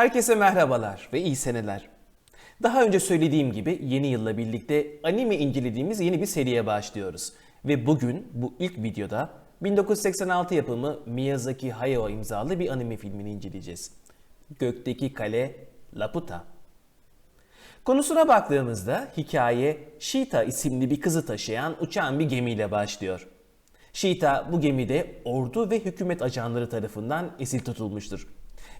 Herkese merhabalar ve iyi seneler. Daha önce söylediğim gibi yeni yılla birlikte anime incelediğimiz yeni bir seriye başlıyoruz. Ve bugün bu ilk videoda 1986 yapımı Miyazaki Hayao imzalı bir anime filmini inceleyeceğiz. Gökteki Kale Laputa. Konusuna baktığımızda hikaye Shita isimli bir kızı taşıyan uçan bir gemiyle başlıyor. Shita bu gemide ordu ve hükümet ajanları tarafından esir tutulmuştur.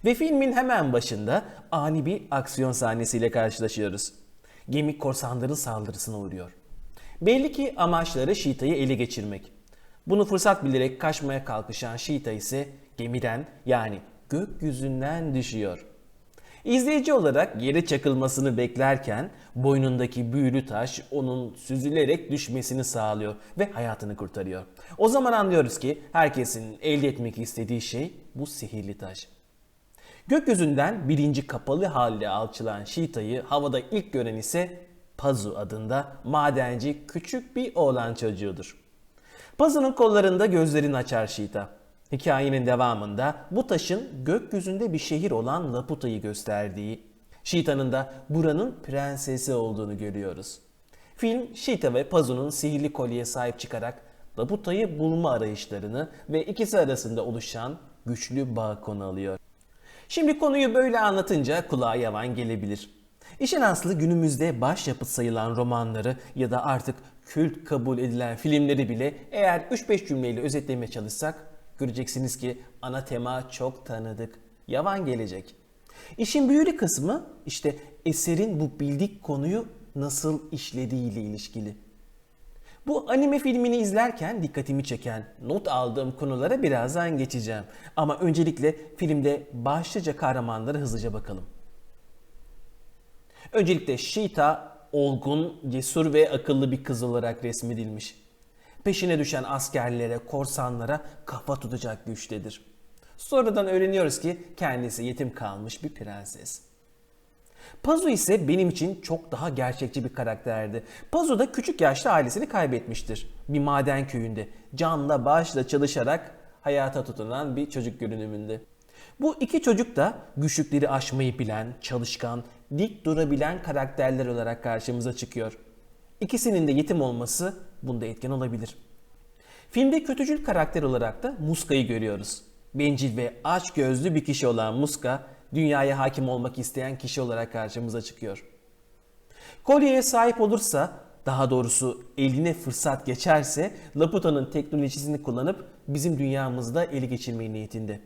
Ve filmin hemen başında ani bir aksiyon sahnesiyle karşılaşıyoruz. Gemi korsanların saldırısına uğruyor. Belli ki amaçları Shita'yı ele geçirmek. Bunu fırsat bilerek kaçmaya kalkışan Shita ise gemiden yani gökyüzünden düşüyor. İzleyici olarak yere çakılmasını beklerken boynundaki büyülü taş onun süzülerek düşmesini sağlıyor ve hayatını kurtarıyor. O zaman anlıyoruz ki herkesin elde etmek istediği şey bu sihirli taş. Gökyüzünden birinci kapalı halde alçılan Shita'yı havada ilk gören ise Pazu adında madenci küçük bir oğlan çocuğudur. Pazu'nun kollarında gözlerini açar Shita. Hikayenin devamında bu taşın gökyüzünde bir şehir olan Laputa'yı gösterdiği, Shita'nın da buranın prensesi olduğunu görüyoruz. Film Shita ve Pazu'nun sihirli kolyeye sahip çıkarak Laputa'yı bulma arayışlarını ve ikisi arasında oluşan güçlü bağ konu alıyor. Şimdi konuyu böyle anlatınca kulağa yavan gelebilir. İşin aslı günümüzde başyapıt sayılan romanları ya da artık kült kabul edilen filmleri bile eğer 3-5 cümleyle özetlemeye çalışsak göreceksiniz ki ana tema çok tanıdık. Yavan gelecek. İşin büyülü kısmı işte eserin bu bildik konuyu nasıl işlediği ile ilişkili. Bu anime filmini izlerken dikkatimi çeken, not aldığım konulara birazdan geçeceğim. Ama öncelikle filmde başlıca kahramanlara hızlıca bakalım. Öncelikle Shita olgun, cesur ve akıllı bir kız olarak resmedilmiş. Peşine düşen askerlere, korsanlara kafa tutacak güçtedir. Sonradan öğreniyoruz ki kendisi yetim kalmış bir prenses. Pazu ise benim için çok daha gerçekçi bir karakterdi. Pazu da küçük yaşta ailesini kaybetmiştir. Bir maden köyünde canla başla çalışarak hayata tutunan bir çocuk görünümünde. Bu iki çocuk da güçlükleri aşmayı bilen, çalışkan, dik durabilen karakterler olarak karşımıza çıkıyor. İkisinin de yetim olması bunda etken olabilir. Filmde kötücül karakter olarak da Muska'yı görüyoruz. Bencil ve aç gözlü bir kişi olan Muska, dünyaya hakim olmak isteyen kişi olarak karşımıza çıkıyor. Kolyeye sahip olursa, daha doğrusu eline fırsat geçerse Laputa'nın teknolojisini kullanıp bizim dünyamızda ele geçirmeyi niyetinde.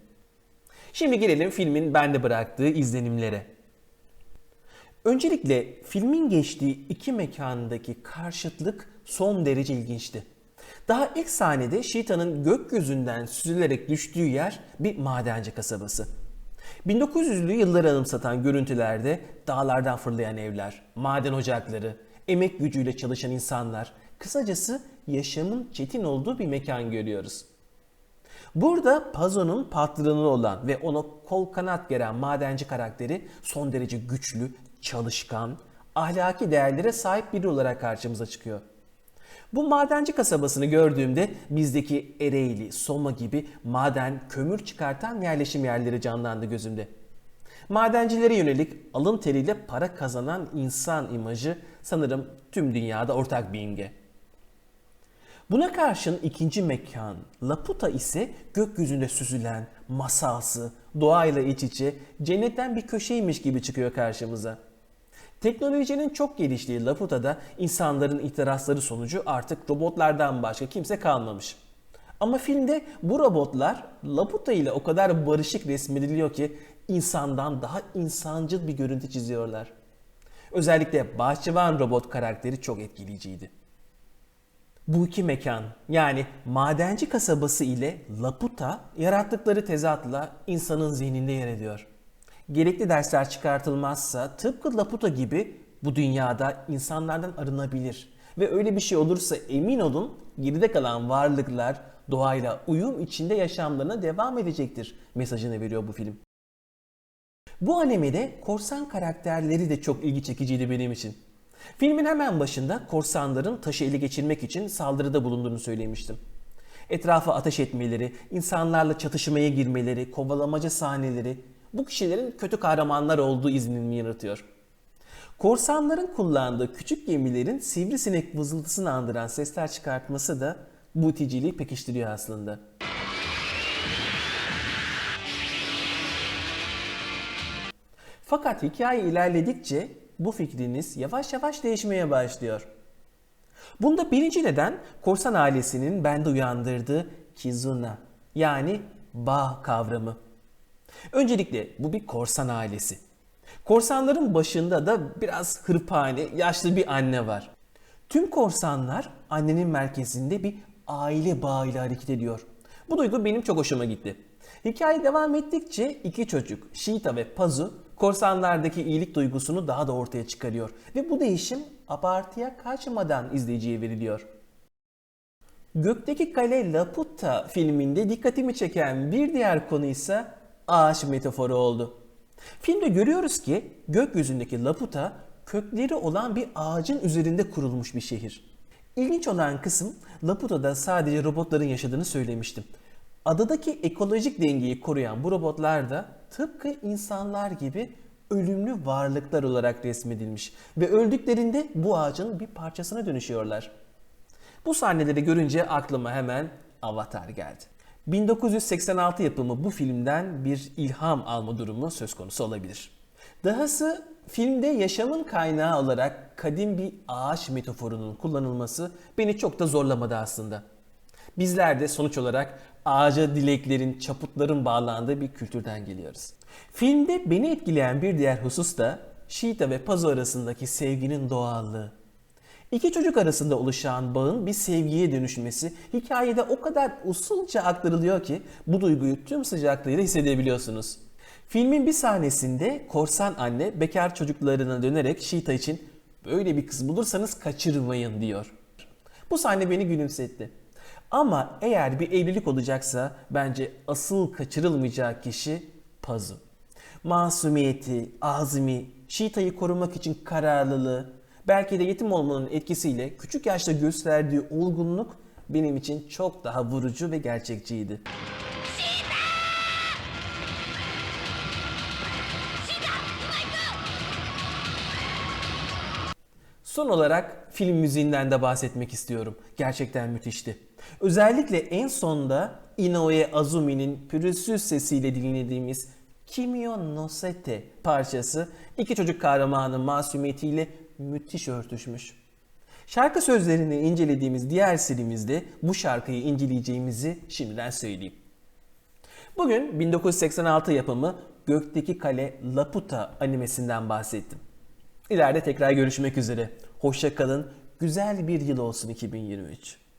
Şimdi gelelim filmin bende bıraktığı izlenimlere. Öncelikle filmin geçtiği iki mekandaki karşıtlık son derece ilginçti. Daha ilk sahnede Shita'nın gökyüzünden süzülerek düştüğü yer bir madenci kasabası. 1900'lü yılları anımsatan görüntülerde dağlardan fırlayan evler, maden ocakları, emek gücüyle çalışan insanlar, kısacası yaşamın çetin olduğu bir mekan görüyoruz. Burada Pazo'nun patronu olan ve ona kol kanat geren madenci karakteri son derece güçlü, çalışkan, ahlaki değerlere sahip biri olarak karşımıza çıkıyor. Bu madenci kasabasını gördüğümde bizdeki Ereğli, Soma gibi maden, kömür çıkartan yerleşim yerleri canlandı gözümde. Madencilere yönelik alın teriyle para kazanan insan imajı sanırım tüm dünyada ortak bir imge. Buna karşın ikinci mekan Laputa ise gökyüzünde süzülen, masalsı, doğayla iç içe, cennetten bir köşeymiş gibi çıkıyor karşımıza. Teknolojinin çok geliştiği Laputa'da insanların itirazları sonucu artık robotlardan başka kimse kalmamış. Ama filmde bu robotlar Laputa ile o kadar barışık resmediliyor ki insandan daha insancıl bir görüntü çiziyorlar. Özellikle bahçıvan robot karakteri çok etkileyiciydi. Bu iki mekan yani madenci kasabası ile Laputa yarattıkları tezatla insanın zihninde yer ediyor. Gerekli dersler çıkartılmazsa tıpkı Laputa gibi bu dünyada insanlardan arınabilir. Ve öyle bir şey olursa emin olun geride kalan varlıklar doğayla uyum içinde yaşamlarına devam edecektir mesajını veriyor bu film. Bu animede korsan karakterleri de çok ilgi çekiciydi benim için. Filmin hemen başında korsanların taşı ele geçirmek için saldırıda bulunduğunu söylemiştim. Etrafa ateş etmeleri, insanlarla çatışmaya girmeleri, kovalamaca sahneleri bu kişilerin kötü kahramanlar olduğu izlenimi yaratıyor. Korsanların kullandığı küçük gemilerin sivrisinek vızıltısını andıran sesler çıkartması da bu iticiliği pekiştiriyor aslında. Fakat hikaye ilerledikçe bu fikriniz yavaş yavaş değişmeye başlıyor. Bunda birinci neden korsan ailesinin bende uyandırdığı kizuna yani bağ kavramı. Öncelikle bu bir korsan ailesi. Korsanların başında da biraz hırpani, yaşlı bir anne var. Tüm korsanlar annenin merkezinde bir aile bağıyla hareket ediyor. Bu duygu benim çok hoşuma gitti. Hikaye devam ettikçe iki çocuk, Shita ve Pazu, korsanlardaki iyilik duygusunu daha da ortaya çıkarıyor. Ve bu değişim abartıya kaçmadan izleyiciye veriliyor. Gökteki Kale Laputa filminde dikkatimi çeken bir diğer konu ise ağaç metaforu oldu. Filmde görüyoruz ki gökyüzündeki Laputa kökleri olan bir ağacın üzerinde kurulmuş bir şehir. İlginç olan kısım Laputa'da sadece robotların yaşadığını söylemiştim. Adadaki ekolojik dengeyi koruyan bu robotlar da tıpkı insanlar gibi ölümlü varlıklar olarak resmedilmiş ve öldüklerinde bu ağacın bir parçasına dönüşüyorlar. Bu sahneleri görünce aklıma hemen Avatar geldi. 1986 yapımı bu filmden bir ilham alma durumu söz konusu olabilir. Dahası filmde yaşamın kaynağı olarak kadim bir ağaç metaforunun kullanılması beni çok da zorlamadı aslında. Bizler de sonuç olarak ağaca dileklerin, çaputların bağlandığı bir kültürden geliyoruz. Filmde beni etkileyen bir diğer husus da Sheeta ve Pazu arasındaki sevginin doğallığı. İki çocuk arasında oluşan bağın bir sevgiye dönüşmesi hikayede o kadar usulca aktarılıyor ki bu duyguyu tüm sıcaklığıyla hissedebiliyorsunuz. Filmin bir sahnesinde korsan anne bekar çocuklarına dönerek Sheeta için böyle bir kız bulursanız kaçırmayın diyor. Bu sahne beni gülümsetti. Ama eğer bir evlilik olacaksa bence asıl kaçırılmayacak kişi Pazu. Masumiyeti, azmi, Sheeta'yı korumak için kararlılığı, belki de yetim olmanın etkisiyle küçük yaşta gösterdiği olgunluk benim için çok daha vurucu ve gerçekçiydi. Son olarak film müziğinden de bahsetmek istiyorum. Gerçekten müthişti. Özellikle en sonda Inoue Azumi'nin pürüzsüz sesiyle dinlediğimiz Kimio no Sete parçası iki çocuk kahramanın masumiyetiyle müthiş örtüşmüş. Şarkı sözlerini incelediğimiz diğer serimizde bu şarkıyı inceleyeceğimizi şimdiden söyleyeyim. Bugün 1986 yapımı Gökteki Kale Laputa animesinden bahsettim. İleride tekrar görüşmek üzere. Hoşça kalın. Güzel bir yıl olsun 2023.